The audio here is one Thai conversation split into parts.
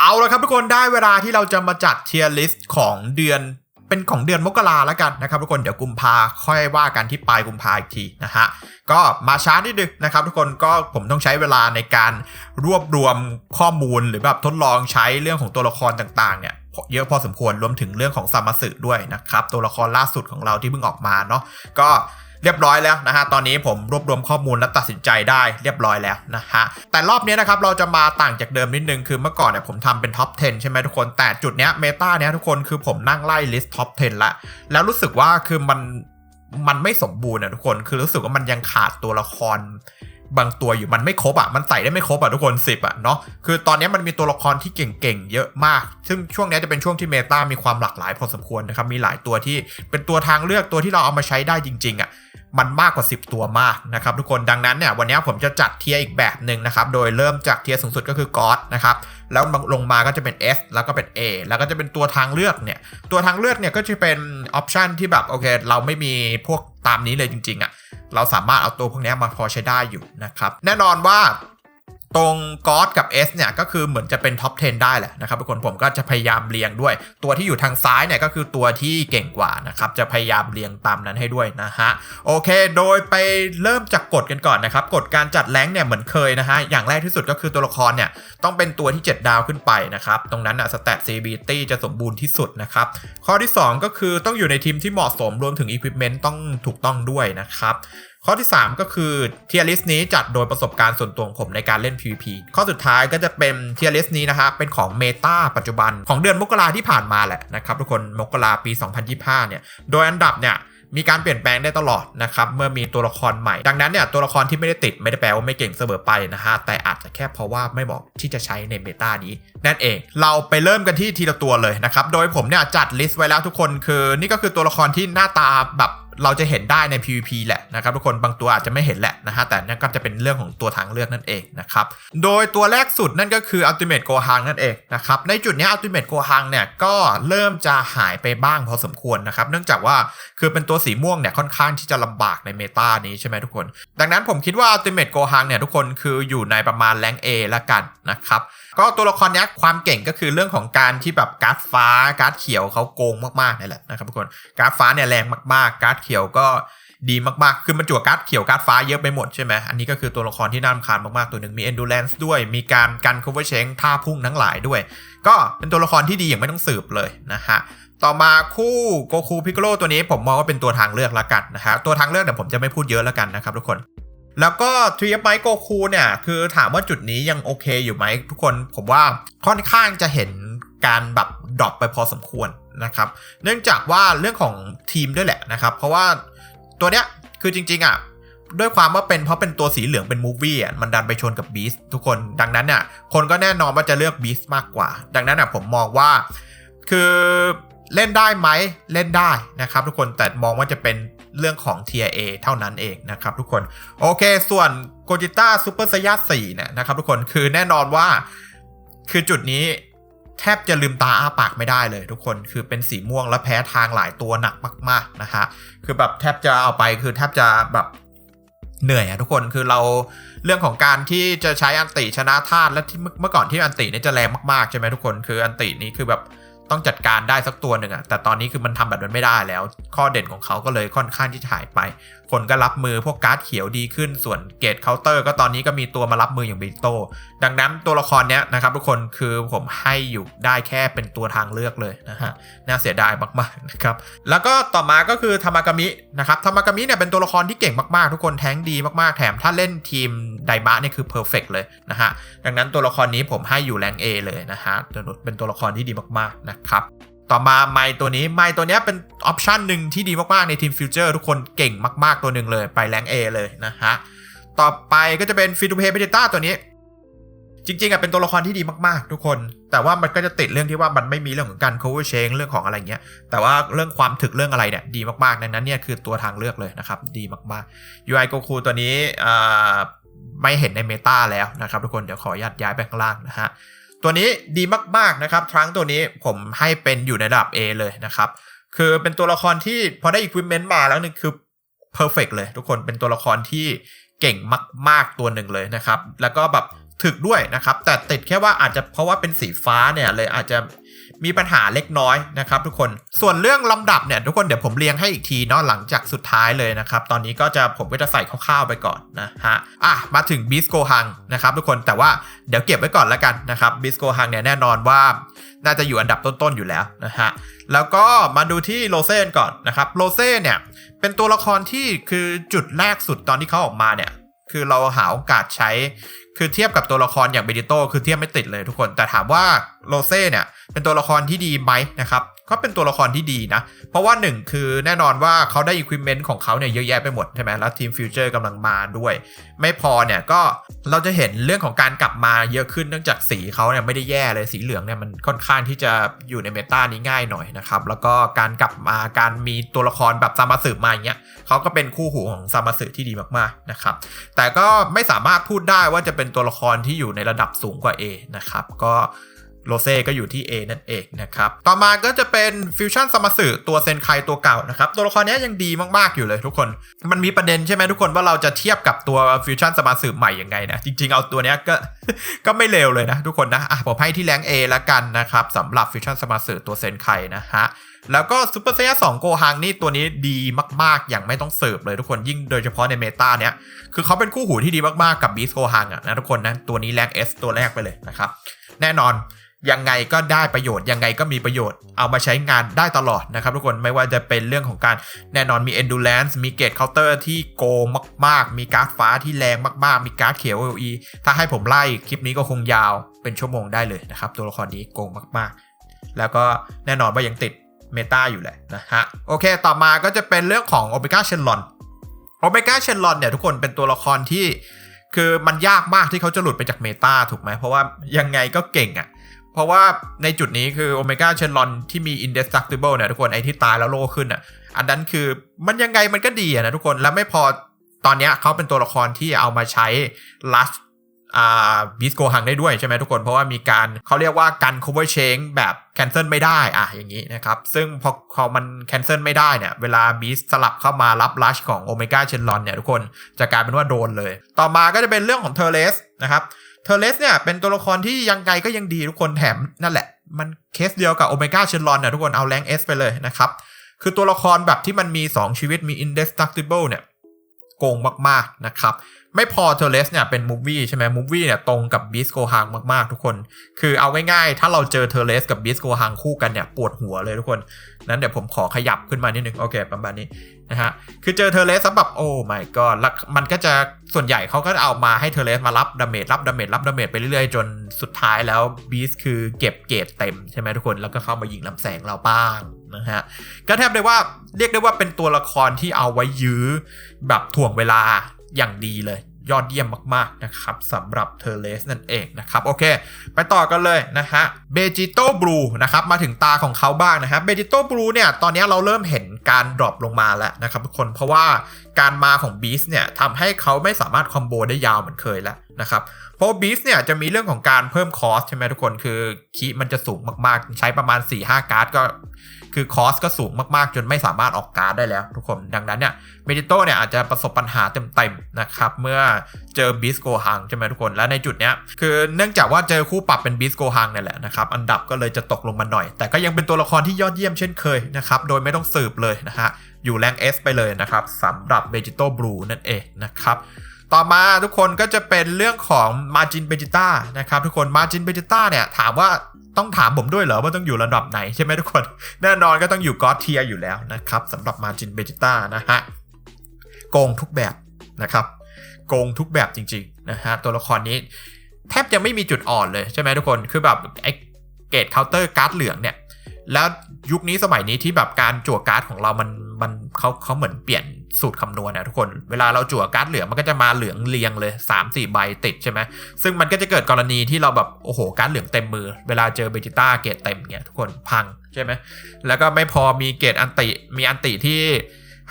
เอาละครับทุกคนได้เวลาที่เราจะมาจัดเทียร์ลิสต์ของเดือนเป็นของเดือนมกราแล้วกันนะครับทุกคนเดี๋ยวกุมภาค่อยว่ากันที่ปลายกุมภาอีกทีนะฮะก็มาช้านิดนึงนะครับ ทุกคนก็ผมต้องใช้เวลาในการรวบรวมข้อมูลหรือแบบทดลองใช้เรื่องของตัวละครต่างๆเนี่ยเยอะพอสมควรรวมถึงเรื่องของซัมมาสึด้วยนะครับ ตัวละครล่าสุดของเราที่เพิ่งออกมาเนาะก็ เรียบร้อยแล้วนะฮะตอนนี้ผมรวบรวมข้อมูลและตัดสินใจได้เรียบร้อยแล้วนะฮะแต่รอบนี้นะครับเราจะมาต่างจากเดิมนิดนึงคือเมื่อก่อนเนี่ยผมทำเป็นท็อป 10 ใช่ไหมทุกคนแต่จุดเนี้ยเมตาเนี้ยทุกคนคือผมนั่งไล่ลิสต์ท็อป 10 ละแล้วรู้สึกว่าคือมันมันไม่สมบูรณ์นะทุกคนคือรู้สึกว่ามันยังขาดตัวละครบางตัวอยู่มันไม่ครบอะมันใส่ได้ไม่ครบอะทุกคนสิบอะเนาะคือตอนนี้มันมีตัวละครที่เก่งๆเยอะมาก ซึ่งช่วงนี้จะเป็นช่วงที่เมตามีความหลากหลายพอสมควรนะครับมีหลายตัวที่เป็นตัวทางเลือกตัวที่เราเอามาใช้ได้จริงๆอะ มันมากกว่า 10 ตัวมากนะครับทุกคนดังนั้นเนี่ยวันนี้ผมจะจัดเทียร์อีกแบบหนึ่งนะครับโดยเริ่มจากเทียร์สูงสุดก็คือก็อสนะครับแล้วลงมาก็จะเป็น S แล้วก็เป็น A แล้วก็จะเป็นตัวทางเลือกเนี่ยตัวทางเลือกเนี่ยก็จะเป็นออปชันที่แบบโอเค เราไม่มีพวกตามนี้เลยจริงๆอะ่ะเราสามารถเอาตัวพวกนี้มาพอใช้ได้อยู่นะครับแน่นอนว่า ตรงกอสกับ S เนี่ยก็คือเหมือนจะเป็นท็อป 10 ได้แหละนะครับทุกคนผมก็จะพยายามเรียงด้วย ตัวที่อยู่ทางซ้ายเนี่ยก็คือตัวที่เก่งกว่านะครับจะพยายามเรียงตามนั้นให้ด้วยนะฮะโอเค โดยไปเริ่มจากกฎกันก่อนนะครับกฎการจัดแรงเนี่ยเหมือนเคยนะฮะอย่างแรกที่สุดก็คือตัวละครเนี่ยต้องเป็นตัวที่ 7 ดาวขึ้นไปนะครับตรงนั้นอะสแตทซีบีตี้จะสมบูรณ์ที่สุดนะครับข้อที่ 2 ก็คือต้องอยู่ในทีมที่เหมาะสมรวมถึงอุปกรณ์ต้องถูกต้องด้วยนะครับข้อที่ 3 ก็คือเทียร์ลิสต์นี้จัดโดยประสบการณ์ส่วนตัวของผมในการเล่น PVP ข้อสุดท้ายก็จะเป็นเทียร์ลิสต์นี้นะครับเป็นของเมตาปัจจุบันของเดือนมกราที่ผ่านมาแหละนะครับทุกคนมกราปี 2025 เนี่ย โดยอันดับเนี่ยมีการเปลี่ยนแปลงได้ตลอดนะครับเมื่อมีตัวละครใหม่ ดังนั้นเนี่ยตัวละครที่ไม่ได้ติดไม่ได้แปลว่าไม่เก่งเสมอไปนะฮะแต่อาจจะแค่เพราะว่าไม่เหมาะที่จะใช้ในเมตานี้นั่นเอง เราไปเริ่มกันที่ทีละตัวเลยนะครับโดยผมเนี่ยจัดลิสต์ไว้แล้วทุกคนคือ นี่ก็คือตัวละครที่หน้าตาแบบ เราจะเห็นได้ใน PVP แหละนะครับทุกคนบางตัวอาจจะไม่เห็นแหละนะฮะแต่นั่นก็จะเป็นเรื่องของตัวทางเลือกนั่นเองนะครับโดยตัวแรกสุดนั่นก็คือ Ultimate Gohan นั่นเองนะครับในจุดนี้ Ultimate Gohan เนี่ยก็เริ่มจะหายไปบ้างพอสมควรนะครับเนื่องจากว่าคือเป็นตัวสีม่วงเนี่ยค่อนข้างที่จะลำบากในเมตานี้ใช่ไหมทุกคน ดังนั้นผมคิดว่า Ultimate Gohan เนี่ยทุกคนคืออยู่ในประมาณแรง A ละกันนะครับ ก็ตัวละครนี้ความเก่งก็คือเรื่องของการที่แบบการ์ดฟ้าการ์ดเขียวเขาโกงมากๆนี่แหละนะครับทุกคนการ์ดฟ้าเนี่ยแรงมากๆ การ์ดเขียวก็ดีมากๆ คือมันจั่วการ์ดเขียวการ์ดฟ้าเยอะไปหมดใช่ไหมอันนี้ก็คือตัวละครที่น่ารำคาญมากๆ ตัวหนึ่งมี endurance ด้วย มีการกัน cover change ท่าพุ่งทั้งหลายด้วย ก็เป็นตัวละครที่ดีอย่างไม่ต้องสืบเลยนะฮะ ต่อมาคู่โกคูพิกโลตัวนี้ผมมองว่าเป็นตัวทางเลือกละกันนะฮะ ตัวทางเลือกเดี๋ยวผมจะไม่พูดเยอะละกันนะครับทุกคน แล้วก็ทรีฟไมโกคูเนี่ยคือถามว่าจุดนี้ยังโอเคอยู่ไหมทุกคนผมว่าค่อนข้างจะเห็นการแบบดรอปไปพอสมควรนะครับ เนื่องจากว่าเรื่องของทีมด้วยแหละนะครับ เพราะว่าตัวเนี้ยคือจริง ๆอะด้วยความว่าเป็นเพราะเป็นตัวสีเหลืองเป็นมูฟวี่อะมันดันไปชนกับบีสทุกคนดังนั้นเนี่ยคนก็แน่นอนว่าจะเลือกบีสมากกว่า ดังนั้นอะผมมองว่าคือเล่นได้ไหมเล่นได้นะครับ ทุกคนแต่มองว่าจะเป็น เรื่องของ TIA เท่านั้นเองนะครับทุกคน โอเค ส่วนโกจิต้าซูเปอร์ไซย่าสี่เนี่ยนะครับทุกคนคือแน่นอนว่า คือจุดนี้แทบจะลืมตาอ้าปากไม่ได้เลยทุกคนคือเป็นสีม่วงและแพ้ทางหลายตัวหนักมากๆนะฮะคือแบบแทบจะเอาไปคือแทบจะแบบเหนื่อยอะทุกคนคือเราเรื่องของการที่จะใช้อันติชนะธาตุและที่เมื่อก่อนที่อันตินี่จะแรงมากๆใช่ไหมทุกคนคืออันตินี้คือแบบ ต้องจัดการได้สักตัวหนึ่งอะแต่ตอนนี้คือมันทำแบบนั้นไม่ได้แล้ว ข้อเด่นของเขาก็เลยค่อนข้างที่จะหายไป คนก็รับมือพวกการ์ดเขียวดีขึ้น ส่วนเกตเคาน์เตอร์ ก็ตอนนี้ก็มีตัวมารับมืออย่างบิโต ดังนั้นตัวละครเนี้ยนะครับทุกคนคือผมให้อยู่ได้แค่เป็นตัวทางเลือกเลยนะฮะ น่าเสียดายมากๆนะครับ แล้วก็ต่อมาก็คือธรรมากามินะครับธรรมากามิเนี่ยเป็นตัวละครที่เก่งมากๆ ทุกคนแท้งดีมากๆ แถมถ้าเล่นทีมไดบะเนี่ยคือเพอร์เฟกเลยนะฮะ ดังนั้นตัวละครนี้ผมให้อยู่แรง A เลยนะฮะเป็นตัวละครที่ดีมากๆนะครับ ต่อมาไม้ตัวนี้ไม้ตัวนี้เป็นออปชันหนึ่งที่ดีมากๆในทีมฟิวเจอร์ทุกคนเก่งมากๆตัวหนึ่งเลยไปแรง A เลยนะฮะ ต่อไปก็จะเป็นฟิทูเพย์เบต้าตัวนี้ จริงๆอะเป็นตัวละครที่ดีมากๆ ทุกคน แต่ว่ามันก็จะติดเรื่องที่ว่ามันไม่มีเรื่องของการ cover change เรื่องของอะไรเงี้ย แต่ว่าเรื่องความถึกเรื่องอะไรเนี่ยดีมากๆดังนั้นเนี่ยคือตัวทางเลือกเลยนะครับดีมากๆ UI Goku ตัวนี้ไม่เห็นในเมตาแล้วนะครับทุกคนเดี๋ยวขอยัดย้ายไปข้างล่างนะฮะ ตัวนี้ดีมากๆนะครับทรังตัวนี้ผมให้เป็นอยู่ในระดับ A เลยนะครับ คือเป็นตัวละครที่พอได้อีควิเมนต์มาแล้วนี่คือเพอร์เฟกเลยทุกคนเป็นตัวละครที่เก่งมาก ๆตัวหนึ่งเลยนะครับ แล้วก็แบบถึกด้วยนะครับ แต่ติดแค่ว่าอาจจะเพราะว่าเป็นสีฟ้าเนี่ยเลยอาจจะ มีปัญหาเล็กน้อยนะครับทุกคนส่วนเรื่องลำดับเนี่ยทุกคนเดี๋ยวผมเรียงให้อีกทีเนาะหลังจากสุดท้ายเลยนะครับ ตอนนี้ก็จะผมก็จะใส่คร่าวๆไปก่อนนะฮะอะมาถึงบิสโกฮังนะครับทุกคนแต่ว่าเดี๋ยวเก็บไว้ก่อนแล้วกันนะครับบิสโกฮังเนี่ยแน่นอนว่าน่าจะอยู่อันดับต้นๆอยู่แล้วนะฮะแล้วก็มาดูที่โรเซ่ก่อนนะครับโรเซ่เนี่ยเป็นตัวละครที่คือจุดแรกสุดตอนที่เขาออกมาเนี่ย คือเราหาโอกาสใช้ คือเทียบกับตัวละครอย่างเบดิโตคือเทียบไม่ติดเลยทุกคน แต่ถามว่าโรเซ่เนี่ยเป็นตัวละครที่ดีไหมนะครับ ก็เป็นตัวละครที่ดีนะ เพราะว่าหนึ่งคือแน่นอนว่าเขาได้อุปกรณ์ของเขาเนี่ยเยอะแยะไปหมดใช่ไหมแล้วทีมฟิวเจอร์กำลังมาด้วย ไม่พอเนี่ยก็เราจะเห็นเรื่องของการกลับมาเยอะขึ้นเนื่องจากสีเขาเนี่ยไม่ได้แย่เลยสีเหลืองเนี่ยมันค่อนข้างที่จะอยู่ในเมตานี้ง่ายหน่อยนะครับ แล้วก็การกลับมาการมีตัวละครแบบซามาสึมาอย่างเงี้ยเขาก็เป็นคู่หูของซามาสึที่ดีมากๆนะครับ แต่ก็ไม่สามารถพูดได้ว่าจะเป็นตัวละครที่อยู่ในระดับสูงกว่า A นะครับก็ โรเซ่ก็อยู่ที่ A นั่นเองนะครับ ต่อมาก็จะเป็นฟิวชั่นสมาสึตัวเซนไคตัวเก่านะครับ ตัวละครนี้ยังดีมากๆอยู่เลยทุกคน มันมีประเด็นใช่ไหมทุกคนว่าเราจะเทียบกับตัวฟิวชั่นสมาสึใหม่ยังไงนะ จริงๆเอาตัวนี้ก็ก็ไม่เลวเลยนะทุกคนนะอะผมให้ที่แรง A แล้วกันนะครับสำหรับฟิวชั่นสมาสึตัวเซนไคนะฮะแล้วก็ซูเปอร์เซียสองโกฮังนี่ตัวนี้ดีมากๆ อย่างไม่ต้องเสิร์ฟเลยทุกคนยิ่งโดยเฉพาะในเมตาเนี้ยคือเขาเป็นคู่หูที่ดีมากๆกับบีสโกฮังอะนะทุกคนนะตัวนี้แรง S ตัวแรกไปเลยนะครับแน่นอน ยังไงก็ได้ประโยชน์ยังไงก็มีประโยชน์เอามาใช้งานได้ตลอดนะครับทุกคนไม่ว่าจะเป็นเรื่องของการแน่นอนมี endurance มีเกตเคาน์เตอร์ที่โกงมาก ๆ มีการ์ดฟ้าที่แรงมาก ๆ มีการ์ดเขียว LE ถ้าให้ผมไล่คลิปนี้ก็คงยาวเป็นชั่วโมงได้เลยนะครับ ตัวละครนี้โกงมาก ๆ แล้วก็แน่นอนว่ายังติดเมตาอยู่แหละนะฮะโอเค ต่อมาก็จะเป็นเรื่องของโอเมก้าเชนลอนโอเมก้าเชนลอนเนี่ยทุกคนเป็นตัวละครที่คือมันยากมากที่เขาจะหลุดไปจากเมตาถูกไหมเพราะว่ายังไงก็เก่งอะ่ะ เพราะว่าในจุดนี้คือโอเมก้าเชนลอนที่มี indestructible เนี่ยทุกคนไอที่ตายแล้วโลขึ้นอะอันนั้นคือมันยังไงมันก็ดีอะนะทุกคนแล้วไม่พอตอนเนี้ยเขาเป็นตัวละครที่เอามาใช้ last อ่าบิสโกหังได้ด้วยใช่ไหมทุกคนเพราะว่ามีการเขาเรียกว่าการ cover change แบบ cancel ไม่ได้อะอย่างนี้นะครับซึ่งพอพอมัน cancel ไม่ได้เนี่ยเวลาบีสสลับเข้ามารับ rush ของโอเมก้าเชนลอนเนี่ยทุกคนจะกลายเป็นว่าโดนเลย ต่อมาก็จะเป็นเรื่องของเทเลสนะครับ เทเลสเนี่ยเป็นตัวละครที่ยังไงก็ยังดีทุกคนแถมนั่นแหละ มันเคสเดียวกับโอเมก้าเชนลอนเนี่ยทุกคนเอาแรงเอสไปเลยนะครับ คือตัวละครแบบที่มันมี 2 ชีวิตมี indestructible เนี่ย โกงมากๆนะครับ ไม่พอเทเลสเนี่ยเป็นมูฟวี่ใช่ไหมมูฟวี่เนี่ยตรงกับบิสโกฮังมากๆทุกคน คือเอาง่ายๆถ้าเราเจอเทเลสกับบิสโกฮังคู่กันเนี่ยปวดหัวเลยทุกคน นั้นเดี๋ยวผมขอขยับขึ้นมานิดนึงโอเคประมาณนี้นะฮะคือเจอเทเลสแบบโอ้ my god แล้วมันก็จะส่วนใหญ่เขาก็เอามาให้เทเลสมารับดาเมจรับดาเมจรับดาเมจไปเรื่อยๆ จนสุดท้ายแล้วบีสคือเก็บเกรดเต็มใช่ไหมทุกคนแล้วก็เข้ามายิงลำแสงเราบ้างนะฮะก็แทบได้ว่าเรียกได้ว่าเป็นตัวละครที่เอาไว้ยื้อแบบถ่วงเวลา อย่างดีเลยยอดเยี่ยมมาก ๆ นะครับสำหรับเทเลสนั่นเองนะครับ โอเค ไปต่อกันเลยนะฮะเบจิโตบลูนะครับ มาถึงตาของเขาบ้างนะครับเบจิโตบลูเนี่ย ตอนนี้เราเริ่มเห็นการดรอปลงมาแล้วนะครับทุกคนเพราะว่าการมาของบีสเนี่ยทำให้เขาไม่สามารถคอมโบได้ยาวเหมือนเคยแล้วนะครับ เพราะบีสเนี่ยจะมีเรื่องของการเพิ่มคอสใช่ไหมทุกคนคือคีมันจะสูงมากๆ ใช้ประมาณ 4-5 การ์ดก็ คือคอสก็สูงมากๆ จนไม่สามารถออกการ์ดได้แล้วทุกคนดังนั้นเนี่ยเมดิโตเนี่ยอาจจะประสบปัญหาเต็มๆนะครับเมื่อเจอบิสโกฮังใช่ไหมทุกคนและในจุดเนี้ยคือเนื่องจากว่าเจอคู่ปรับเป็นบิสโกฮังเนี่ยแหละนะครับอันดับก็เลยจะตกลงมาหน่อย แต่ก็ยังเป็นตัวละครที่ยอดเยี่ยมเช่นเคยนะครับโดยไม่ต้องสืบเลยนะฮะอยู่แรง S ไปเลยนะครับสำหรับเบจิโตบลูนั่นเองนะครับ ต่อมาทุกคนก็จะเป็นเรื่องของ Margin b e g i t a นะครับทุกคน Margin b e g i t a เนี่ยถามว่าต้องถามผมด้วยเหรอว่าต้องอยู่ระดับไหนใช่ไหมทุกคน แน่นอนก็ต้องอยู่กอ d เทียอยู่แล้วนะครับสำหรับ Margin b e g i t a นะฮะโกงทุกแบบนะครับโกงทุกแบบจริงๆนะฮะตัวละครนี้ แทบจะไม่มีจุดอ่อนเลยใช่ไหมทุกคนคือแบบไอเกตเคาน์เตอร์การ์ดเหลืองเนี่ยแล้วยุคนี้สมัยนี้ที่แบบการจั่วการ์ดของเรามันมันเขาเขาเหมือนเปลี่ยน สูตรคำนวณนะทุกคน เวลาเราจั่วการ์ดเหลืองมันก็จะมาเหลืองเรียงเลย 3 4 ใบติดใช่ไหมซึ่งมันก็จะเกิดกรณีที่เราแบบโอ้โหการ์ดเหลืองเต็มมือ เวลาเจอเบจิต้าเกตเต็มเนี่ยทุกคนพังใช่ไหมแล้วก็ไม่พอมีเกตอันติมีอันติที่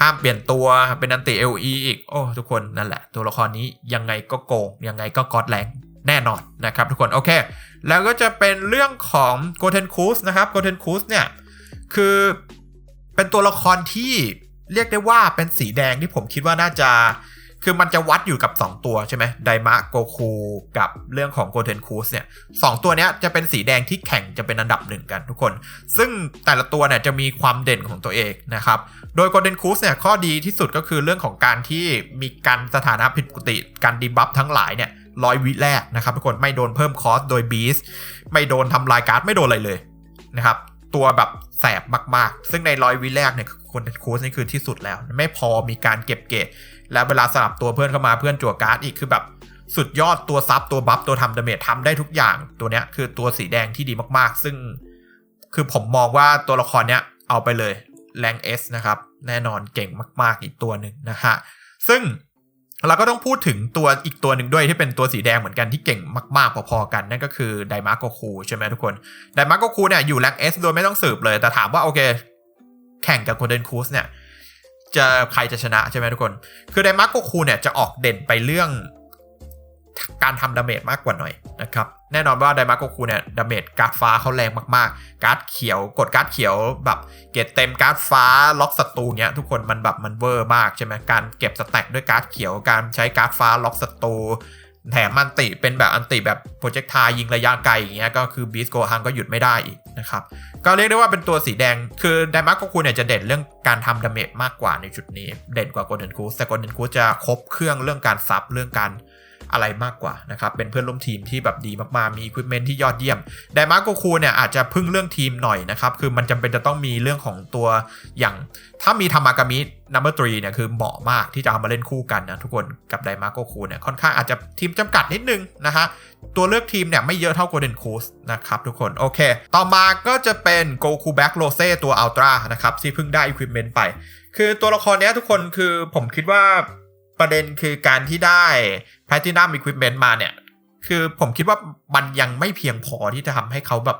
ห้ามเปลี่ยนตัวเป็นอันติ LE อีก โอ้ทุกคนนั่นแหละ ตัวละครนี้ยังไงก็โกง ยังไงก็กอดแรงแน่นอนนะครับทุกคนโอเค แล้วก็จะเป็นเรื่องของโกเทนคูสนะครับโกเทนคูสเนี่ยคือเป็นตัวละครที่ เรียกได้ว่าเป็นสีแดงที่ผมคิดว่าน่าจะ คือมันจะวัดอยู่กับ 2 ตัวใช่ไหมไดมะโกคูกับเรื่องของโกเทนคูสเนี่ยสตัวเนี้ยจะเป็นสีแดงที่แข่งจะเป็นอันดับหนึ่งกันทุกคน ซึ่งแต่ละตัวเนี่ยจะมีความเด่นของตัวเองนะครับ โดยโกลเดนคูสเนี่ยข้อดีที่สุดก็คือเรื่องของการที่มีการสถานะผิดปกติ การดีบัฟทั้งหลายเนี่ยร้อยวิแรกนะครับทุกคนไม่โดนเพิ่มคอสโดยบีสไม่โดนทำลายการ์ดไม่โดนอะไรเลยนะครับตัวแบบ แสบมากๆ ซึ่งในร้อยวิแรกเนี่ยคนโคูสนี่คือที่สุดแล้ว ไม่พอมีการเก็บเกตแล้วเวลาสลับตัวเพื่อนเข้ามาเพื่อนจั่วการ์ดอีกคือแบบสุดยอดตัวซับตัวบัฟตัวทำดาเมจทำได้ทุกอย่างตัวเนี้ยคือตัวสีแดงที่ดีมากๆ ซึ่ง คือผมมองว่าตัวละครเนี้ยเอาไปเลยแรงเอสนะครับ แน่นอนเก่งมากๆอีกตัวหนึ่งนะฮะซึ่ง เราก็ต้องพูดถึงตัวอีกตัวหนึ่งด้วยที่เป็นตัวสีแดงเหมือนกันที่เก่งมากๆ พอๆกัน นั่นก็คือไดมาร์โกคูใช่ไหมทุกคนไดมาร์โกคูเนี่ยอยู่แรงเอสโดยไม่ต้องสืบเลย แต่ถามว่าโอเค แข่งกับโคเดนคูสเนี่ยจะใครจะชนะใช่ไหมทุกคน คือไดมาร์โกคูเนี่ยจะออกเด่นไปเรื่อง การทำดาเมจมากกว่าหน่อยนะครับแน่นอนว่าไดมาร์โกคูเนี่ยดาเมจการ์ดฟ้าเขาแรงมากๆ การ์ดเขียวกดการ์ดเขียวแบบเก็บเต็มการ์ดฟ้าล็อกศัตรูเนี่ยทุกคนมันแบบมันเวอร์มากใช่ไหมการเก็บสแต็กด้วยการ์ดเขียวการใช้การ์ดฟ้าล็อกศัตรูแถมอันติเป็นแบบอันติแบบโปรเจกต์ทายิงระยะไกลอย่างเงี้ยก็คือบีสโกฮังก็หยุดไม่ได้อีกนะครับก็เรียกได้ว่าเป็นตัวสีแดงคือไดมาร์โกคูเนี่ยจะเด่นเรื่องการทำดาเมจมากกว่าในจุดนี้ เด่นกว่าโกลเด้นคูสแต่โกลเด้นคูจะครบเครื่องเรื่องการซับเรื่องการ อะไรมากกว่านะครับ เป็นเพื่อนร่วมทีมที่แบบดีมากๆ มีอุปกรณ์ที่ยอดเยี่ยม ไดมาร์โกคูเนี่ยอาจจะพึ่งเรื่องทีมหน่อยนะครับ คือมันจำเป็นจะต้องมีเรื่องของตัวอย่าง ถ้ามีธรรมากามินัมเบอร์ทรีเนี่ยคือเหมาะมากที่จะเอามาเล่นคู่กันนะทุกคนกับไดมาร์โกคูเนี่ยค่อนข้างอาจจะทีมจำกัดนิดนึงนะฮะ ตัวเลือกทีมเนี่ยไม่เยอะเท่าโกลเด้นคูสนะครับทุกคน โอเค ต่อมาก็จะเป็นโกคูแบ็กโรเซ่ตัวอัลตร้านะครับที่เพิ่งได้อุปกรณ์ไป คือตัวละครนี้ทุกคนคือผมคิดว่า ประเด็นคือการที่ได้ Platinum Equipment มาเนี่ย คือผมคิดว่ามันยังไม่เพียงพอที่จะทำให้เขาแบบ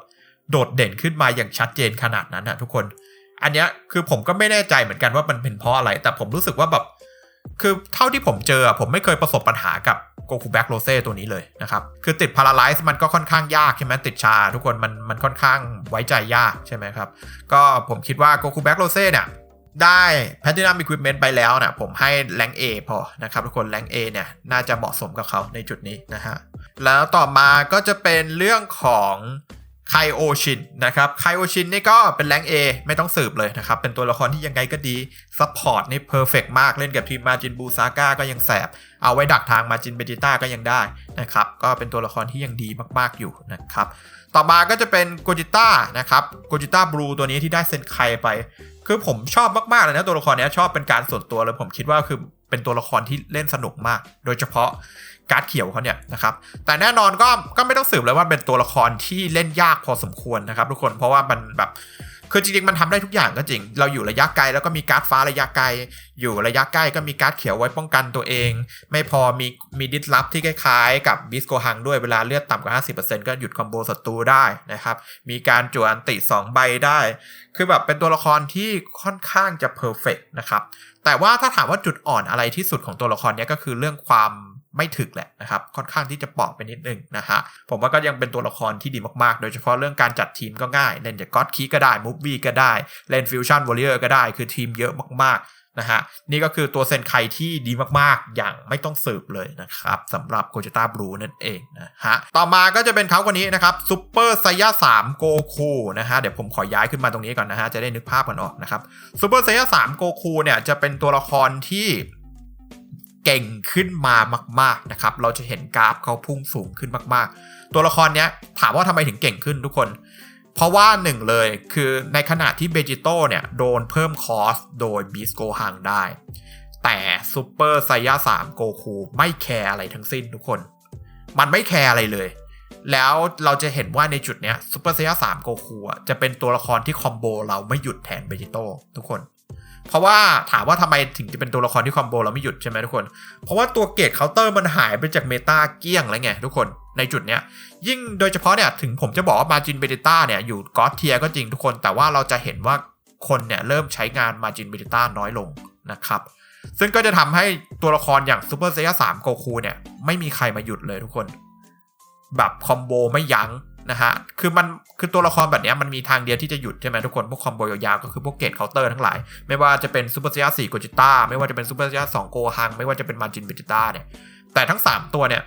โดดเด่นขึ้นมาอย่างชัดเจนขนาดนั้นนะทุกคน อันนี้คือผมก็ไม่แน่ใจเหมือนกันว่ามันเป็นเพราะอะไร แต่ผมรู้สึกว่าแบบ คือเท่าที่ผมเจอผมไม่เคยประสบปัญหากับโกคูแบ็กโรเซ่ตัวนี้เลยนะครับ คือติดพาราไลซ์มันก็ค่อนข้างยากใช่ไหมติดชา ทุกคนมันมันค่อนข้างไว้ใจยากใช่ไหมครับ ก็ผมคิดว่าโกคูแบ็กโรเซ่เนี่ย ได้ Platinum Equipment ไปแล้วนะผมให้แรง A พอนะครับทุกคนแรง A เนี่ยน่าจะเหมาะสมกับเขาในจุดนี้นะฮะ แล้วต่อมาก็จะเป็นเรื่องของ ไคโอชินนะครับไคโอชินนี่ก็เป็นแรง A ไม่ต้องสืบเลยนะครับ เป็นตัวละครที่ยังไงก็ดีซัพพอร์ตนี่เพอร์เฟกมากเล่นกับทีมมาจินบูซาก้าก็ยังแสบ เอาไว้ดักทางมาจินเบจิต้าก็ยังได้นะครับ ก็เป็นตัวละครที่ยังดีมากๆอยู่นะครับ ต่อมาก็จะเป็นโกจิต้านะครับโกจิต้าบลูตัวนี้ที่ได้เซนไคไป คือผมชอบมากๆเลยนะตัวละครนี้ชอบเป็นการส่วนตัวเลยผมคิดว่าคือเป็นตัวละครที่เล่นสนุกมาก โดยเฉพาะ การ์ดเขียวเขาเนี่ยนะครับแต่แน่นอนก็ก็ไม่ต้องสืบเลยว่าเป็นตัวละครที่เล่นยากพอสมควรนะครับทุกคนเพราะว่ามันแบบคือจริงๆมันทำได้ทุกอย่างก็จริง เราอยู่ระยะไกลแล้วก็มีการ์ดฟ้าระยะไกล อยู่ระยะใกล้ก็มีการ์ดเขียวไว้ป้องกันตัวเอง ไม่พอมีมีดิสลับที่คล้ายๆ กับบิสโกฮังด้วยเวลาเลือดต่ำกว่า 50%ก็หยุดคอมโบศัตรูได้นะครับ มีการจวนติ 2 ใบได้ คือแบบเป็นตัวละครที่ค่อนข้างจะเพอร์เฟกนะครับ แต่ว่าถ้าถามว่าจุดอ่อนอะไรที่สุดของตัวละครนี้ก็คือเรื่องความ ไม่ถึกแหละนะครับ ค่อนข้างที่จะเปอกไปนิดนึงนะฮะผมว่าก็ยังเป็นตัวละครที่ดีมากๆ โดยเฉพาะเรื่องการจัดทีมก็ง่าย เล่นจากก็อดคีก็ได้มูฟวี่ก็ได้ เล่นฟิวชั่นวอลเลอร์ก็ได้คือทีมเยอะมากๆนะฮะนี่ก็คือตัวเซนไคที่ดีมากๆ อย่างไม่ต้องสืบเลยนะครับสำหรับโกจิต้าบลูนั่นเองนะฮะต่อมาก็จะเป็นเขาคนนี้นะครับซูเปอร์ไซยาสามโกคูนะฮะเดี๋ยวผมขอย้ายขึ้นมาตรงนี้ก่อนนะฮะจะได้นึกภาพกันออกนะครับซูเปอร์ไซยาสามโกคูเนี่ยจะเป็นตัวละครที่ เก่งขึ้นมามากๆนะครับ เราจะเห็นกราฟเขาพุ่งสูงขึ้นมากๆ ตัวละครเนี้ยถามว่าทำไมถึงเก่งขึ้นทุกคน เพราะว่าหนึ่งเลยคือในขณะที่เบจิโต้เนี่ยโดนเพิ่มคอสโดยบีสโกฮังได้ แต่ซูเปอร์ไซยาสามโกคูไม่แคร์อะไรทั้งสิ้นทุกคน มันไม่แคร์อะไรเลย แล้วเราจะเห็นว่าในจุดเนี้ยซูเปอร์ไซยาสามโกคูจะเป็นตัวละครที่คอมโบเราไม่หยุดแทนเบจิโต้ทุกคน เพราะว่าถามว่าทำไมถึงจะเป็นตัวละครที่คอมโบเราไม่หยุดใช่ไหมทุกคน เพราะว่าตัวเกตเคาน์เตอร์มันหายไปจากเมตาเกี้ยงแล้วไงทุกคนในจุดเนี้ยยิ่งโดยเฉพาะเนี่ยถึงผมจะบอกว่ามาจินเบต้าเนี่ยอยู่กอสเทียก็จริงทุกคน แต่ว่าเราจะเห็นว่าคนเนี่ยเริ่มใช้งานมาจินเบต้าน้อยลงนะครับซึ่งก็จะทำให้ตัวละครอย่างซูเปอร์เซียสามโกคูเนี่ยไม่มีใครมาหยุดเลยทุกคน แบบคอมโบไม่ยั้ง นะฮะ คือมันคือตัวละครแบบนี้มันมีทางเดียวที่จะหยุดใช่ไหมทุกคน พวกคอมโบยาวๆก็คือพวกเกตเคาน์เตอร์ทั้งหลาย ไม่ว่าจะเป็นซูเปอร์เซียสี่โกจิต้าไม่ว่าจะเป็นซูเปอร์เซียสองโกฮัง ไม่ว่าจะเป็นมาจินเบจิต้าเนี่ย แต่ทั้ง 3 ตัวเนี่ย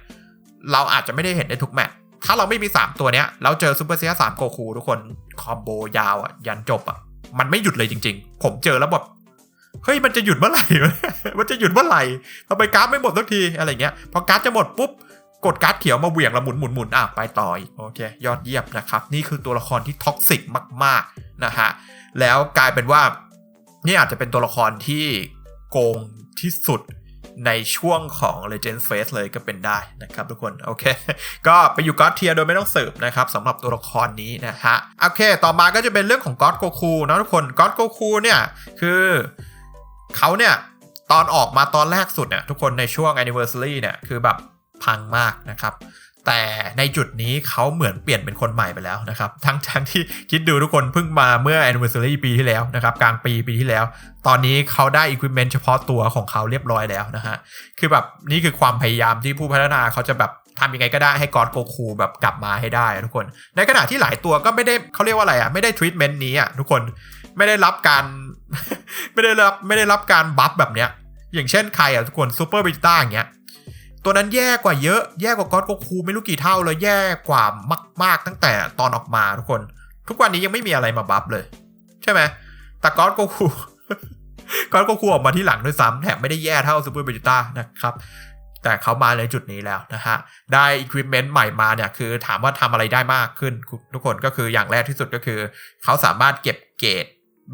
เราอาจจะไม่ได้เห็นในทุกแมตช์ถ้าเราไม่มี 3 ตัวเนี้ยเราเจอซูเปอร์เซียสามโกคูทุกคนคอมโบยาวอะยันจบอะมันไม่หยุดเลยจริง ๆ ผมเจอแล้วแบบเฮ้ยมันจะหยุดเมื่อไหร่ มันจะหยุดเมื่อไหร่ทำไมการ์ดไม่หมดสักทีอะไรเงี้ย พอการ์ดจะหมดปุ๊บ กดการ์ดเขียวมาเหวี่ยงล้วหมุนหมุนหมุนอะไปต่ออีกโอเค ยอดเยี่ยมนะครับ นี่คือตัวละครที่ท็อกซิกมากๆนะฮะแล้วกลายเป็นว่า นี่อาจจะเป็นตัวละครที่โกงที่สุดในช่วงของ Legend Face เลยก็เป็นได้นะครับทุกคนโอเค ก็ไปอยู่ก็อดเทียโดยไม่ต้องสืบนะครับสำหรับตัวละครนี้นะฮะโอเค ต่อมาก็จะเป็นเรื่องของก็อดโกคูนะทุกคนก็อดโกคูเนี่ย คือเขาเนี่ย ตอนออกมาตอนแรกสุดเนี่ย ทุกคนในช่วง anniversary เนี่ย คือแบบ พังมากนะครับ แต่ในจุดนี้เขาเหมือนเปลี่ยนเป็นคนใหม่ไปแล้วนะครับ ทั้งทั้งที่คิดดูทุกคนเพิ่งมาเมื่อ anniversary ปีที่แล้วนะครับ กลางปีปีที่แล้ว ตอนนี้เขาได้ equipment เฉพาะตัวของเขาเรียบร้อยแล้วนะฮะ คือแบบนี่คือความพยายามที่ผู้พัฒนาเขาจะแบบทำยังไงก็ได้ให้กอดโกคูแบบกลับมาให้ได้ทุกคน ในขณะที่หลายตัวก็ไม่ได้เขาเรียกว่าอะไรอะไม่ได้ treatment นี้อะทุกคนไม่ได้รับการไม่ได้รับไม่ได้รับการบัฟแบบเนี้ยอย่างเช่นใครอะทุกคนซูเปอร์บิต้าอย่างเงี้ย ตัวนั้นแย่กว่าเยอะ แย่กว่าก็อดโกคูไม่รู้กี่เท่าเลยแย่กว่ามาก ๆ ตั้งแต่ตอนออกมาทุกคน ทุกวันนี้ยังไม่มีอะไรมาบัฟเลย ใช่ไหมแต่ก็อดโกคูก็อดโกคูออกมาที่หลังด้วยซ้ำแถมไม่ได้แย่เท่าซูเปอร์เบจิต้านะครับแต่เขามาในจุดนี้แล้วนะฮะ ได้อุปกรณ์ใหม่มาเนี่ยคือถามว่าทำอะไรได้มากขึ้นทุกคนก็คืออย่างแรกที่สุดก็คือ เขาสามารถเก็บเกรด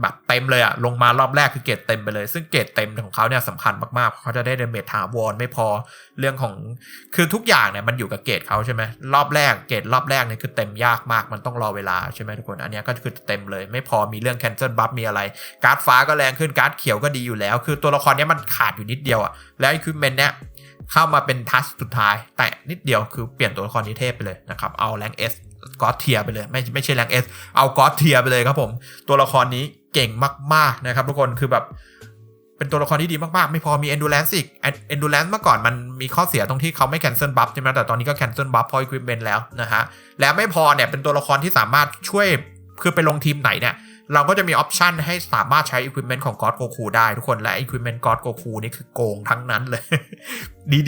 แบบเต็มเลยอะลงมารอบแรกคือเกรดเต็มไปเลย ซึ่งเกรดเต็มของเขาเนี่ยสำคัญมากๆเพราะเขาจะได้เดเมจถาวรไม่พอเรื่องของคือทุกอย่างเนี่ยมันอยู่กับเกรดเขาใช่ไหมรอบแรกเกรดรอบแรกเนี่ยคือเต็มยากมากมันต้องรอเวลาใช่ไหมทุกคน อันนี้ก็คือเต็มเลย ไม่พอมีเรื่อง cancel buff มีอะไร การ์ดฟ้าก็แรงขึ้นการ์ดเขียวก็ดีอยู่แล้ว คือตัวละครเนี้ยมันขาดอยู่นิดเดียวอะแล้วอุปกรณ์เนี้ยเข้ามาเป็นทัชสุดท้าย แต่นิดเดียวคือเปลี่ยนตัวละครนี้เทพไปเลยนะครับเอาแรงเอส กอตเทียไปเลย ไม่ไม่ใช่แรงเอสเอากอตเทียไปเลยครับผม ตัวละครนี้เก่งมาก ๆ นะครับ ทุกคนคือแบบ เป็นตัวละครที่ดีมาก ๆ ไม่พอมี endurance อีก endurance เมื่อก่อนมันมีข้อเสียตรงที่เขาไม่ cancel buff ใช่ไหมแต่ตอนนี้ก็ cancel buff พราะ equipment แล้วนะฮะ แล้วไม่พอเนี่ยเป็นตัวละครที่สามารถช่วยคือไปลงทีมไหนเนี่ย เราก็จะมีออปชันให้สามารถใช้ equipment ของ God Goku ได้ทุกคนและ equipment God Goku นี่คือโกงทั้งนั้นเลย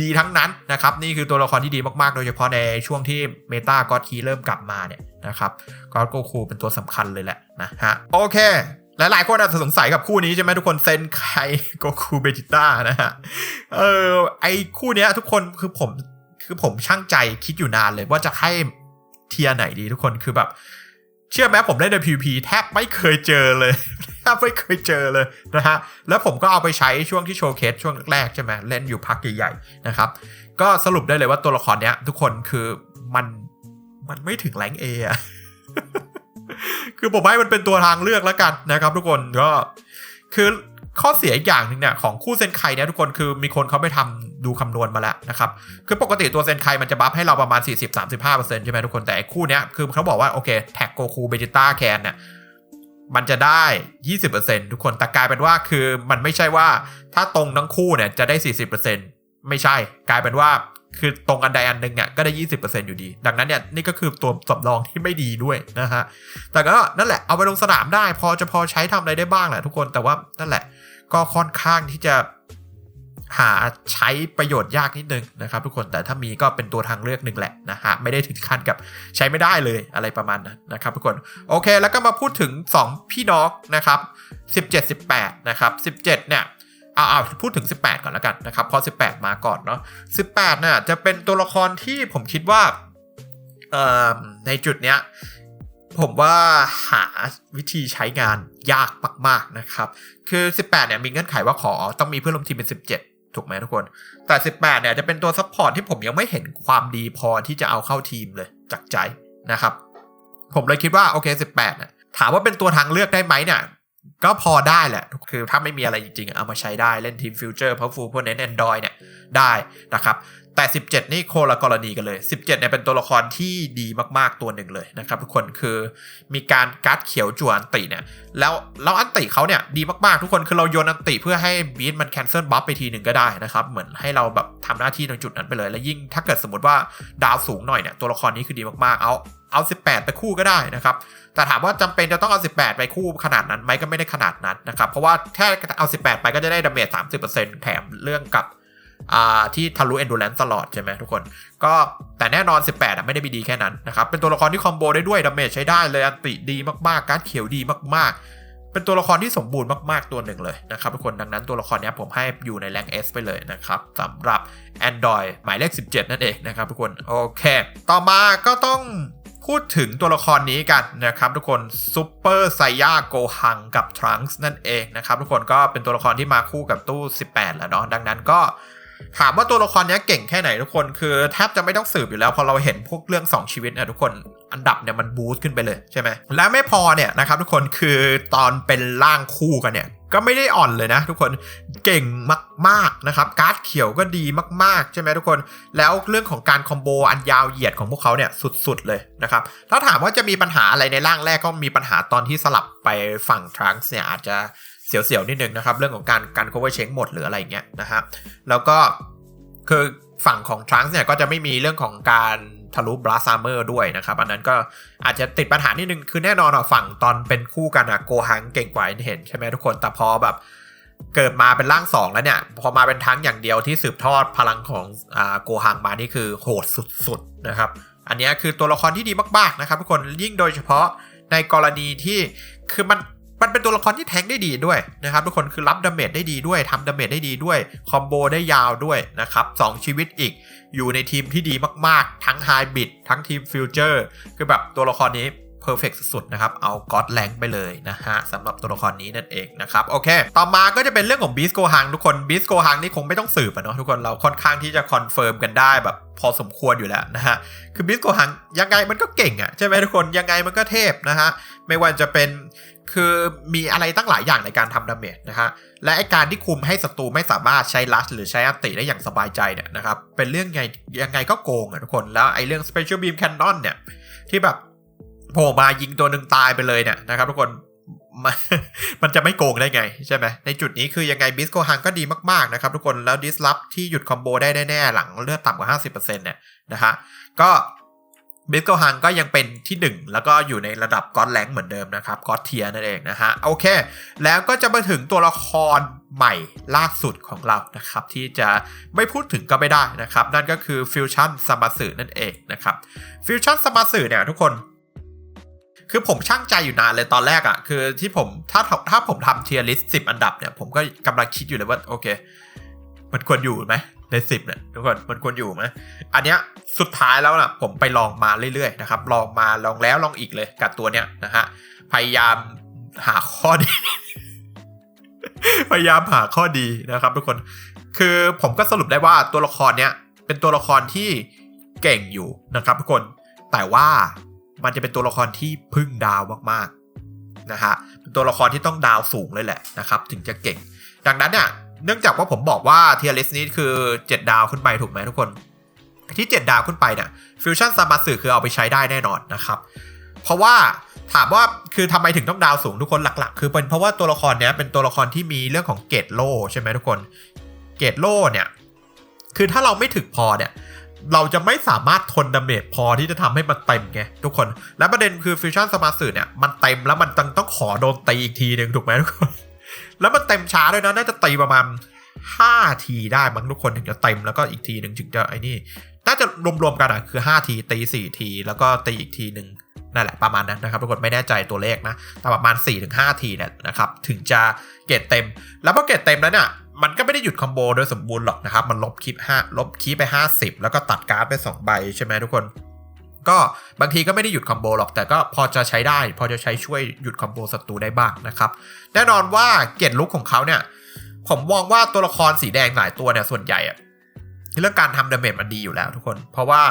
ดีๆ ทั้งนั้นนะครับ นี่คือตัวละครที่ดีมากๆ โดยเฉพาะในช่วงที่เมตา God Key เริ่มกลับมาเนี่ยนะครับ God Goku เป็นตัวสำคัญเลยแหละนะฮะโอเค หลายๆคนอาจจะสงสัยกับคู่นี้ใช่ไหมทุกคนเซนไคโกคูเบจิต้านะฮะเออไอคู่เนี้ยทุกคนคือผมคือผมช่างใจคิดอยู่นานเลยว่าจะให้เทียร์ไหนดีทุกคนคือแบบ เชื่อไหมผมเล่นใน PVP แทบไม่เคยเจอเลยแทบไม่เคยเจอเลยนะฮะแล้วผมก็เอาไปใช้ช่วงที่โชว์เคสช่วงแรกใช่ไหมเล่นอยู่พักใหญ่ๆนะครับก็สรุปได้เลยว่าตัวละครเนี้ย ทุกคนคือมันมันไม่ถึงแรงเออะคือผมให้มันเป็นตัวทางเลือกแล้วกันนะครับ ทุกคนก็คือข้อเสียอีกอย่างหนึ่งเนี่ยของคู่เซนไคเนี่ยทุกคนคือมีคนเขาไปทำ ดูคำนวณมาแล้วนะครับ คือปกติตัวเซนไคมันจะบัฟให้เราประมาณ 40-35%ใช่ไหมทุกคน แต่คู่เนี้ยคือเขาบอกว่าโอเคแท็กโกคูเบจิต้าแคนเนี่ยมันจะได้ 20%ทุกคน แต่กลายเป็นว่าคือมันไม่ใช่ว่าถ้าตรงทั้งคู่เนี่ยจะได้ 40%ไม่ใช่ กลายเป็นว่าคือตรงอันใดอันหนึ่งเนี่ยก็ได้ 20%อยู่ดี ดังนั้นเนี่ยนี่ก็คือตัวสำรองที่ไม่ดีด้วยนะฮะ แต่ก็นั่นแหละเอาไปลงสนามได้ พอจะพอใช้ทำอะไรได้บ้างแหละทุกคน แต่ว่านั่นแหละก็ค่อนข้างที่จะ หาใช้ประโยชน์ยากนิดนึงนะครับ ทุกคนแต่ถ้ามีก็เป็นตัวทางเลือกหนึ่งแหละนะฮะไม่ได้ถึงขั้นกับใช้ไม่ได้เลยอะไรประมาณนั้นนะครับ ทุกคนโอเค แล้วก็มาพูดถึง 2 พี่น้องนะครับ17 18นะครับ17เนี่ยเอาเอาพูดถึง 18 ก่อนแล้วกันนะครับเพราะ18 มาก่อนเนาะ18เนี่ยจะเป็นตัวละครที่ผมคิดว่าในจุดเนี้ยผมว่าหาวิธีใช้งานยากมาก ๆ นะครับ คือ 18 เนี่ยมีเงื่อนไขว่าขอต้องมีเพื่อนร่วมทีมเป็น 17 ถูกไหมทุกคน แต่ 18 เนี่ยจะเป็นตัวซัพพอร์ตที่ผมยังไม่เห็นความดีพอที่จะเอาเข้าทีมเลยจากใจนะครับ ผมเลยคิดว่าโอเค 18เนี่ยถามว่าเป็นตัวทางเลือกได้ไหมเนี่ยก็พอได้แหละ คือถ้าไม่มีอะไรจริงๆ เอามาใช้ได้เล่นทีมฟิวเจอร์เพราะฟูพวกเน้นแอนดรอยเนี่ยได้นะครับ แต่ 17 นี่โคละกรณีกันเลย 17เนี่ยเป็นตัวละครที่ดีมากๆตัวหนึ่งเลยนะครับทุกคนคือมีการการ์ดเขียวจวนอันติเนี่ยแล้วแล้วอันติเขาเนี่ยดีมากๆทุกคนคือเราโยนอันติเพื่อให้บีทมันแคนเซิลบัฟไปทีหนึ่งก็ได้นะครับเหมือนให้เราแบบทำหน้าที่ตรงจุดนั้นไปเลย แล้วยิ่งถ้าเกิดสมมติว่าดาวสูงหน่อยเนี่ยตัวละครนี้คือดีมากๆเอาเอา 18 ไปคู่ก็ได้นะครับ แต่ถามว่าจำเป็นจะต้องเอา 18 ไปคู่ขนาดนั้นไหมก็ไม่ได้ขนาดนั้นนะครับ เพราะว่าแค่เอา 18 ไปก็จะได้ดาเมจ30%แถมเรื่องกับ ที่ทะลุ endurance ตลอดใช่ไหมทุกคน ก็แต่แน่นอน 18อะไม่ได้มีดีแค่นั้นนะครับ เป็นตัวละครที่คอมโบได้ด้วยดาเมจใช้ได้เลยอันติดีมากๆ การเขียวดีมากๆ เป็นตัวละครที่สมบูรณ์มากๆตัวหนึ่งเลยนะครับทุกคนดังนั้นตัวละครนี้ผมให้อยู่ในแรง S ไปเลยนะครับสำหรับ Android หมายเลข 17 นั่นเองนะครับทุกคนโอเค ต่อมาก็ต้องพูดถึงตัวละครนี้กันนะครับทุกคนซูเปอร์ไซยาโกฮังกับทรังส์นั่นเองนะครับทุกคนก็เป็นตัวละครที่มาคู่กับตู้ 18 แล้วเนาะดังนั้นก็ ถามว่าตัวละครนี้เก่งแค่ไหนทุกคนคือแทบจะไม่ต้องสืบอยู่แล้วพอเราเห็นพวกเรื่อง 2 ชีวิตนี่ยทุกคนอันดับเนี่ยมันบูสต์ขึ้นไปเลยใช่ไหมและไม่พอเนี่ยนะครับทุกคนคือตอนเป็นร่างคู่กันเนี่ยก็ไม่ได้อ่อนเลยนะ ทุกคนเก่งมากๆนะครับการ์ดเขียวก็ดีมากๆใช่ไหมทุกคน แล้วเรื่องของการคอมโบอันยาวเหยียดของพวกเขาเนี่ยสุดๆเลยนะครับถ้าถามว่าจะมีปัญหาอะไรในร่างแรกก็มีปัญหาตอนที่สลับไปฝั่งทรังส์เนี่ยอาจจะ เสียวๆนิดนึงนะครับ เรื่องของการการ cover change หมดหรืออะไรเงี้ยนะฮะแล้วก็คือฝั่งของทรังส์เนี่ยก็จะไม่มีเรื่องของการทะลุบลัสซามเมอร์ด้วยนะครับ อันนั้นก็อาจจะติดปัญหานิดนึง คือแน่นอนอะฝั่งตอนเป็นคู่กันอะโกฮังเก่งกว่าเห็นใช่ไหมทุกคน แต่พอแบบเกิดมาเป็นร่างสองแล้วเนี่ย พอมาเป็นทั้งอย่างเดียวที่สืบทอดพลังของอ่าโกฮังมานี่คือโหดสุดๆนะครับ อันนี้คือตัวละครที่ดีมากๆนะครับทุกคนยิ่งโดยเฉพาะในกรณีที่คือมัน มันเป็นตัวละครที่แทงได้ดีด้วยนะครับทุกคนคือรับดาเมจได้ดีด้วยทำดาเมจได้ดีด้วยคอมโบได้ยาวด้วยนะครับสองชีวิตอีกอยู่ในทีมที่ดีมากๆ ทั้งไฮบิดทั้งทีมฟิวเจอร์คือแบบตัวละครนี้ เพอร์เฟกสุดๆนะครับ เอาก็อดแรงไปเลยนะฮะสำหรับตัวละครนี้นั่นเองนะครับ โอเค ต่อมาก็จะเป็นเรื่องของบีสโกฮังทุกคนบีสโกฮังนี่คงไม่ต้องสืบอะเนาะทุกคนเราค่อนข้างที่จะคอนเฟิร์มกันได้แบบพอสมควรอยู่แล้วนะฮะ คือบีสโกฮังยังไงมันก็เก่งอะใช่ไหมทุกคนยังไงมันก็เทพนะฮะ ไม่ว่าจะเป็นคือมีอะไรตั้งหลายอย่างในการทำดาเมจนะฮะ และไอการที่คุมให้ศัตรูไม่สามารถใช้ลัชหรือใช้อัติได้อย่างสบายใจเนี่ยนะครับ เป็นเรื่องไงยังไงก็โกงอะทุกคนแล้วไอเรื่อง Special Beam Cannon เนี่ยที่แบบ โผล่มายิงตัวหนึ่งตายไปเลยเนี่ยนะครับทุกคนมันมันจะไม่โกงได้ไงใช่ไหมในจุดนี้คือยังไงบิสโกฮังก็ดีมากๆนะครับทุกคนแล้วดิสลับที่หยุดคอมโบได้แน่ๆหลังเลือดต่ำกว่า 50%เนี่ยนะฮะก็บิสโกฮังก็ยังเป็นที่ 1 แล้วก็อยู่ในระดับก็อดแรงเหมือนเดิมนะครับก็อดเทียนั่นเองนะฮะโอเค แล้วก็จะมาถึงตัวละครใหม่ล่าสุดของเรานะครับ ที่จะไม่พูดถึงก็ไม่ได้นะครับ นั่นก็คือฟิวชั่นสมาสึนั่นเองนะครับฟิวชั่นสมาสึเนี่ยทุกคน คือผมช่างใจอยู่นานเลยตอนแรกอะ่ะ คือที่ผมถ้าถ้าผมทำเทียร์ลิสต์สิอันดับเนี่ย ผมก็กำลังคิดอยู่เลยว่าโอเค มันควรอยู่ไหมในสิบเนี่ยทุกคนมันควรอยู่ไหมอันเนี้ยสุดท้ายแล้วนะผมไปลองมาเรื่อยๆนะครับ ลองมาลองแล้วลองอีกเลยกับตัวเนี้ยนะฮะพยายามหาข้อดี พยายามหาข้อดีนะครับ ทุกคน คือผมก็สรุปได้ว่าตัวละครเนี้ยเป็นตัวละครที่เก่งอยู่นะครับทุกคนแต่ว่า มันจะเป็นตัวละครที่พึ่งดาวมากๆนะฮะเป็นตัวละครที่ต้องดาวสูงเลยแหละนะครับถึงจะเก่ง ดังนั้นเนี่ยเนื่องจากว่าผมบอกว่าเทียร์ลิสนี้คือ 7 ดาวขึ้นไปถูกไหมทุกคน ที่ 7 ดาวขึ้นไปเนี่ยฟิวชั่นซามาสึคือเอาไปใช้ได้แน่นอนนะครับ เพราะว่าถามว่าคือทำไมถึงต้องดาวสูงทุกคนหลัก ๆ คือเป็นเพราะว่าตัวละครเนี้ยเป็นตัวละครที่มีเรื่องของเกตโลใช่ไหมทุกคน เกตโลเนี่ย คือถ้าเราไม่ถึกพอเนี่ย เราจะไม่สามารถทนดาเมจพอที่จะทำให้มันเต็มไงทุกคน และประเด็นคือฟิวชั่นสมาสึเนี่ยมันเต็มแล้วมันต้องขอโดนตีอีกทีหนึ่งถูกไหมทุกคน แล้วมันเต็มช้าด้วยนะน่าจะตีประมาณ5ทีได้มั้งทุกคนถึงจะเต็มแล้วก็อีกทีหนึ่งถึงจะไอ้นี่ น่าจะรวมๆกันอะคือ 5 ทีตี4ทีแล้วก็ตีอีกทีหนึ่งนั่นแหละประมาณนั้นนะครับทุกคนไม่แน่ใจตัวเลขนะแต่ประมาณ 4-5 ทีเนี่ยนะครับถึงจะเกตเต็ม แล้วพอเกตเต็มแล้วเนี่ย มันก็ไม่ได้หยุดคอมโบโดยสมบูรณ์หรอกนะครับ มันลบคีบ5ลบคีบไป 50 แล้วก็ตัดการ์ดไป 2 ใบใช่ไหมทุกคน ก็บางทีก็ไม่ได้หยุดคอมโบหรอกแต่ก็พอจะใช้ได้ พอจะใช้ช่วยหยุดคอมโบศัตรูได้บ้างนะครับแน่นอนว่าเกตลุกของเขาเนี่ย ผมมองว่าตัวละครสีแดงหลายตัวเนี่ยส่วนใหญ่อะเรื่องการทำดาเมจมันดีอยู่แล้วทุกคน เพราะว่า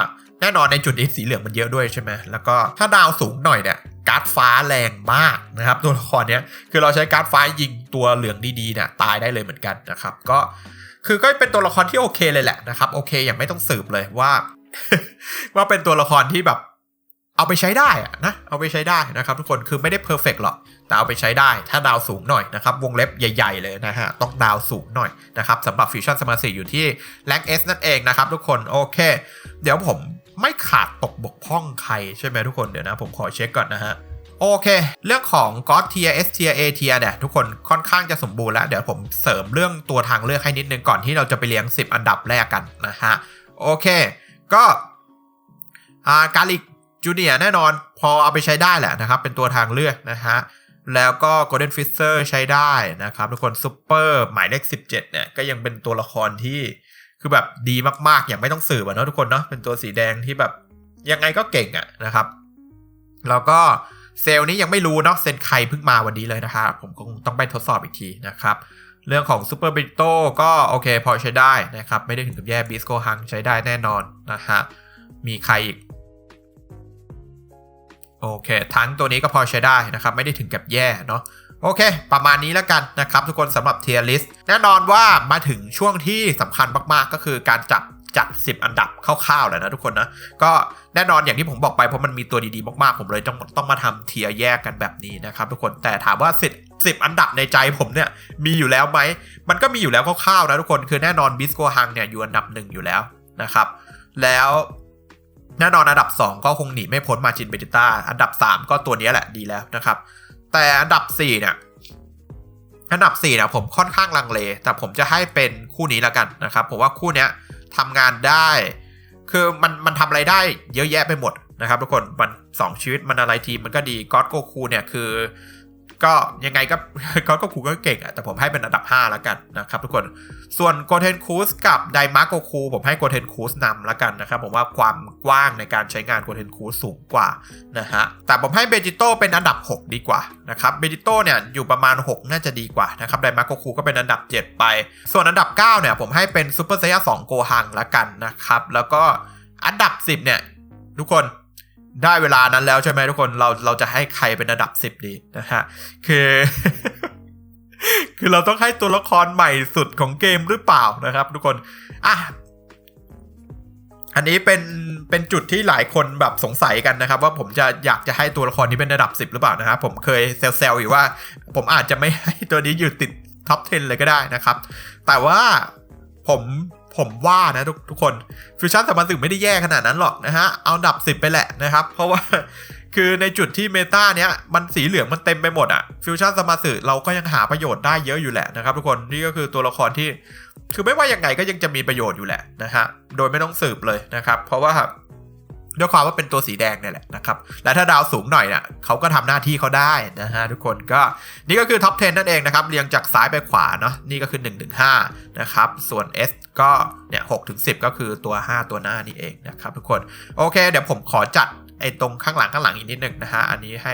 แน่นอนในจุดนี้สีเหลืองมันเยอะด้วยใช่ไหมแล้วก็ถ้าดาวสูงหน่อยเนี่ยการ์ดฟ้าแรงมากนะครับตัวละครเนี้ยคือเราใช้การ์ดฟ้ายิงตัวเหลืองดีๆเนี่ยตายได้เลยเหมือนกันนะครับก็คือก็เป็นตัวละครที่โอเคเลยแหละนะครับโอเคอย่างไม่ต้องสืบเลยว่า ว่าเป็นตัวละครที่แบบเอาไปใช้ได้อะนะเอาไปใช้ได้นะครับ ทุกคนคือไม่ได้เพอร์เฟกหรอกแต่เอาไปใช้ได้ ถ้าดาวสูงหน่อยนะครับ วงเล็บใหญ่ ๆ เลยนะฮะต้องดาวสูงหน่อยนะครับสำหรับฟิวชั่นสมาร์ทอยู่ที่แรงเอสนั่นเองนะครับ ทุกคนโอเค เดี๋ยวผม ไม่ขาดตกบกพร่องใครใช่ไหมทุกคนเดี๋ยวนะ ผมขอเช็คก่อนนะฮะโอเค เรื่องของ God Tier S Tier A Tier เนี่ยทุกคนค่อนข้างจะสมบูรณ์แล้ว เดี๋ยวผมเสริมเรื่องตัวทางเลือกให้นิดนึงก่อนที่เราจะไปเลี้ยง 10 อันดับแรกกันนะฮะ โอเค ก็อ่ากาลิกจูเนียแน่นอน พอเอาไปใช้ได้แหละนะครับ เป็นตัวทางเลือกนะฮะ แล้วก็ Golden Fisher ใช้ได้นะครับ ทุกคนซูเปอร์หมายเลข 17 เนี่ย ก็ยังเป็นตัวละครที่ คือแบบดีมากๆอย่างไม่ต้องสืบอะเนาะทุกคนเนาะเป็นตัวสีแดงที่แบบยังไงก็เก่งอะนะครับ แล้วก็เซลล์นี้ยังไม่รู้เนาะเซนไคเพิ่งมาวันนี้เลยนะครับผมคงต้องไปทดสอบอีกทีนะครับเรื่องของซูเปอร์บิโตก็โอเคพอใช้ได้นะครับ ไม่ได้ถึงกับแย่บิสโกฮังใช้ได้แน่นอนนะฮะมีใครอีกโอเค ทั้งตัวนี้ก็พอใช้ได้นะครับ ไม่ได้ถึงกับแย่เนาะ โอเค ประมาณนี้แล้วกันนะครับ ทุกคนสำหรับเทียร์ลิสต์แน่นอนว่ามาถึงช่วงที่สำคัญมากๆ ก็คือการจับจัด 10 อันดับคร่าวๆแล้วนะทุกคนนะ ก็แน่นอนอย่างที่ผมบอกไปเพราะมันมีตัวดีๆมากๆ ผมเลยต้องต้องมาทำเทียร์แยกกันแบบนี้นะครับทุกคนแต่ถามว่าสิสิบอันดับในใจผมเนี่ยมีอยู่แล้วไหม มันก็มีอยู่แล้วคร่าวๆนะทุกคนคือแน่นอนบิสโกฮังเนี่ยอยู่อันดับหนึ่งอยู่แล้วนะครับแล้วแน่นอนอันดับ 2 ก็คงหนีไม่พ้นมาจินเบจิต้าอันดับ 3 ก็ตัวนี้แหละดีแล้วนะครับ แต่อันดับ4เนี่ยอันดับ4เนี่ยผมค่อนข้างลังเล แต่ผมจะให้เป็นคู่นี้แล้วกันนะครับผมว่าคู่เนี้ยทำงานได้ คือมันมันทำอะไรได้เยอะแยะไปหมดนะครับทุกคนมันสองชีวิตมันอะไรทีมมันก็ดีก็อดโกคูเนี่ยคือ ก็ยังไงก็ก็ก็คูก็เก่งอะแต่ผมให้เป็นอันดับ 5 แล้วกันนะครับทุกคน ส่วนโกเทนคูสกับไดมาร์โกคูผมให้โกเทนคูสนำแล้วกันนะครับ ผมว่าความกว้างในการใช้งานโกเทนคูสสูงกว่านะฮะ แต่ผมให้เบจิโตเป็นอันดับ 6 ดีกว่านะครับ เบจิโตเนี่ยอยู่ประมาณ 6 น่าจะดีกว่านะครับ ไดมาร์โกคูก็เป็นอันดับ 7 ไป ส่วนอันดับ 9 เนี่ยผมให้เป็นซูเปอร์ไซย่า2โกฮังแล้วกันนะครับ แล้วก็อันดับ 10 เนี่ยทุกคน ได้เวลานั้นแล้วใช่ไหมทุกคนเราเราจะให้ใครเป็นอันดับ10ดีนะฮะคือคือเราต้องให้ตัวละครใหม่สุดของเกมหรือเปล่านะครับ ทุกคนอะอันนี้เป็นเป็นจุดที่หลายคนแบบสงสัยกันนะครับ ว่าผมจะอยากจะให้ตัวละครนี้เป็นระดับ 10 หรือเปล่านะครับผมเคยเซลล์อยู่ว่า ผมอาจจะไม่ให้ตัวนี้อยู่ติดท็อป 10 เลยก็ได้นะครับ แต่ว่าผม ผมว่านะทุกทุกคนฟิวชั่นสามารถสึกไม่ได้แย่ขนาดนั้นหรอกนะฮะ เอาดับสิบไปแหละนะครับ เพราะว่าคือในจุดที่เมตาเนี้ยมันสีเหลืองมันเต็มไปหมดอะฟิวชั่นสมาสึเราก็ยังหาประโยชน์ได้เยอะอยู่แหละนะครับ ทุกคนนี่ก็คือตัวละครที่ คือไม่ว่ายังไงก็ยังจะมีประโยชน์อยู่แหละนะฮะโดยไม่ต้องสืบเลยนะครับ เพราะว่า ด้วยความว่าเป็นตัวสีแดงเนี่ยแหละนะครับและถ้าดาวสูงหน่อยเนี่ยเขาก็ทำหน้าที่เขาได้นะฮะทุกคนก็นี่ก็คือท็อป 10 นั่นเองนะครับเรียงจากซ้ายไปขวาเนาะนี่ก็คือ1 1 5นะครับส่วน S ก็เนี่ย6ถึง10ก็คือตัว 5 ตัวหน้านี่เองนะครับทุกคนโอเค เดี๋ยวผมขอจัดไอ้ตรงข้างหลังข้างหลังอีกนิดหนึ่งนะฮะอันนี้ให้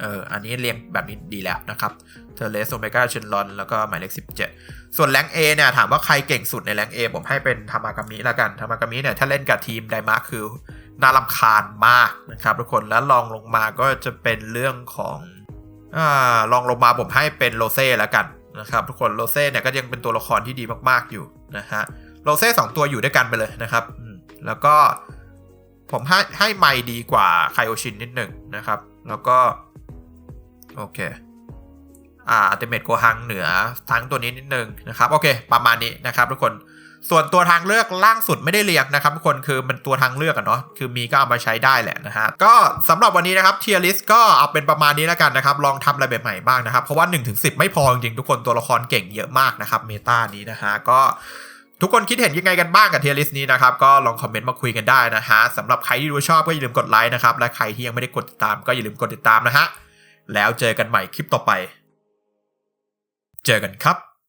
เอออันนี้เรียงแบบนี้ดีแล้วนะครับเทเลสโอเมก้าเชนลอนแล้วก็หมายเลข17ส่วนแรงเอเนี่ยถามว่าใครเก่งสุดในแรงเอผมให้เป็นธรรมากามิละกันธรรมากามิเนี่ยถ้าเล่นกับทีมไดมาร์คือน่ารำคาญมากนะครับทุกคนแล้วลองลงมาก็จะเป็นเรื่องของอ่าลองลงมาผมให้เป็นโรเซ่ละกันนะครับทุกคนโรเซ่เนี่ยก็ยังเป็นตัวละครที่ดีมากๆอยู่นะฮะโรเซ่สองตัวอยู่ด้วยกันไปเลยนะครับแล้วก็ผมให้ให้ไมดีกว่าไคโอชินนิดหนึ่งนะครับ แล้วก็ โอเค อ่าอัลติเมทโกฮังเหนือทั้งตัวนี้นิดนึงนะครับโอเค ประมาณนี้นะครับทุกคนส่วนตัวทางเลือกล่างสุดไม่ได้เรียงนะครับทุกคนคือมันตัวทางเลือกอะเนาะคือมีก็เอามาใช้ได้แหละนะฮะก็สำหรับวันนี้นะครับเทียร์ลิสก็เอาเป็นประมาณนี้แล้วกันนะครับลองทำอะไรแบบใหม่บ้างนะครับ เพราะว่า1นถึงสิไม่พอจริงๆทุกคนตัวละครเก่งเยอะมากนะครับเมตานี้นะฮะก็ทุกคนคิดเห็นยังไงกันบ้างกับเทียร์ลิสนี้นะครับ ก็ลองคอมเมนต์มาคุยกันได้นะฮะสำหรับใครที่ดูชอบก็อย่าลืมกดไลค์นะครับและใครที่ยังไม่ได้กดติดตามก็อย่าลืมกดติดตามนะฮะแล้วเจอกันใหม่คลิปต่อไป เจอกันครับ